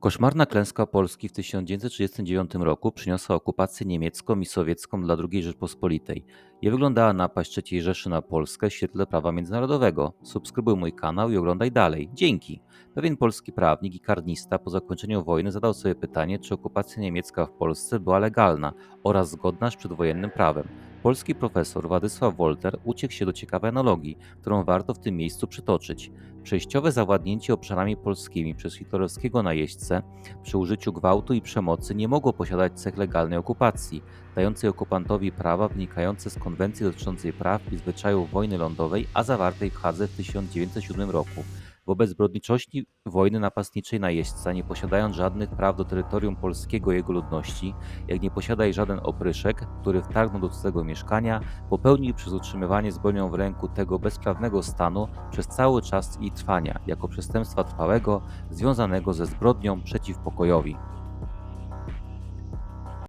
Koszmarna klęska Polski w 1939 roku przyniosła okupację niemiecką i sowiecką dla II Rzeczpospolitej. Jak wyglądała napaść III Rzeszy na Polskę w świetle prawa międzynarodowego? Subskrybuj mój kanał i oglądaj dalej. Dzięki! Pewien polski prawnik i karnista po zakończeniu wojny zadał sobie pytanie, czy okupacja niemiecka w Polsce była legalna oraz zgodna z przedwojennym prawem. Polski profesor Władysław Wolter uciekł się do ciekawej analogii, którą warto w tym miejscu przytoczyć. Przejściowe zawładnięcie obszarami polskimi przez hitlerowskiego najeźdźcę przy użyciu gwałtu i przemocy nie mogło posiadać cech legalnej okupacji, dającej okupantowi prawa wynikające z konwencji dotyczącej praw i zwyczajów wojny lądowej, a zawartej w Hadze w 1907 roku. Wobec zbrodniczości wojny napastniczej najeźdźca, nie posiadając żadnych praw do terytorium polskiego jego ludności, jak nie posiada i żaden opryszek, który wtargnął do cudzego mieszkania, popełnił przez utrzymywanie z bronią w ręku tego bezprawnego stanu przez cały czas jej trwania, jako przestępstwa trwałego związanego ze zbrodnią przeciw pokojowi.